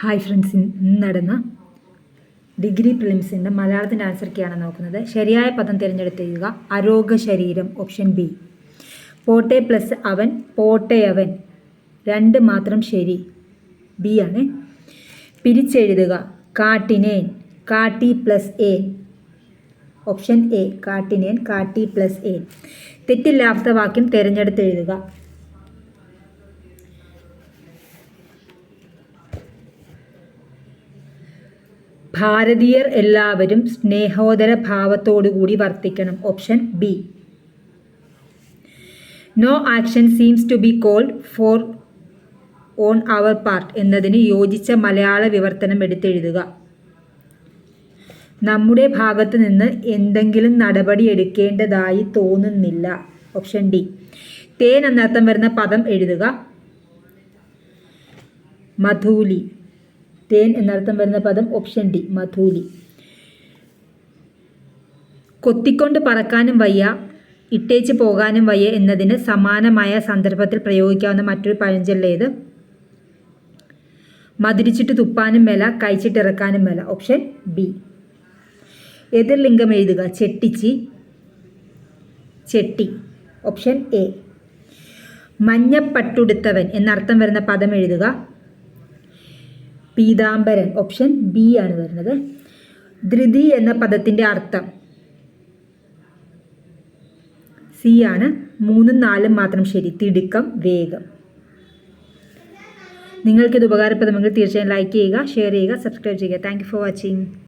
Hi friends ഇന്ന് നടന്ന degree പ്രിലിംസിന്റെ മലയാളത്തിന്റെ ആൻസർക്കെയാണ് നോക്കുന്നത്. ശരിയായ പദം തിരഞ്ഞെടുത്ത് എഴുതുക. അരോഗ ശരീരം ഓപ്ഷൻ ബി പോട്ടെ പ്ലസ് അവൻ പോട്ടെ അവൻ. രണ്ട് മാത്രം ശരി. ബി ആണ്. പിരിച്ചെഴുതുക. കാട്ടിനേൻ കാട്ടി പ്ലസ് എ ഓപ്ഷൻ എ കാട്ടിനേൻ കാട്ടി പ്ലസ് എ തെറ്റില്ലാത്ത വാക്യം തിരഞ്ഞെടുത്ത് ഭാരതീയർ എല്ലാവരും സ്നേഹോദര ഭാവത്തോടുകൂടി വർത്തിക്കണം. Option B no action seems to be called for on our part എന്നതിന് യോജിച്ച മലയാള വിവർത്തനം എടുത്തെഴുതുക. നമ്മുടെ ഭാഗത്ത് നിന്ന് എന്തെങ്കിലും നടപടി എടുക്കേണ്ടതായി തോന്നുന്നില്ല. ഓപ്ഷൻ ഡി തേൻ എന്നർത്ഥം വരുന്ന പദം എഴുതുക. മധൂലി. തേൻ എന്നർത്ഥം വരുന്ന പദം ഓപ്ഷൻ ഡി മധൂലി. കൊത്തിക്കൊണ്ട് പറക്കാനും വയ്യ ഇട്ടേച്ച് പോകാനും വയ്യ എന്നതിന് സമാനമായ സന്ദർഭത്തിൽ പ്രയോഗിക്കാവുന്ന മറ്റൊരു പഴഞ്ചൊല്ലേത് മതിരിച്ചിട്ട് തുപ്പാനും മേല കഴിച്ചിട്ടിറക്കാനും മേല. ഓപ്ഷൻ ബി എതിർലിംഗം എഴുതുക ചെട്ടിച്ചി. ചെട്ടി. ഓപ്ഷൻ എ മഞ്ഞപ്പട്ടുടുത്തവൻ എന്നർത്ഥം വരുന്ന പദം എഴുതുക പീതാംബരൻ ഓപ്ഷൻ ബി ആണ് വരുന്നത്. ധൃതി എന്ന പദത്തിന്റെ അർത്ഥം സി ആണ്. മൂന്നും നാലും മാത്രം ശരി. തിടുക്കം വേഗം. നിങ്ങൾക്കിത് ഉപകാരപ്രദമെങ്കിൽ തീർച്ചയായും ലൈക്ക് ചെയ്യുക ഷെയർ ചെയ്യുക സബ്സ്ക്രൈബ് ചെയ്യുക. Thank for watching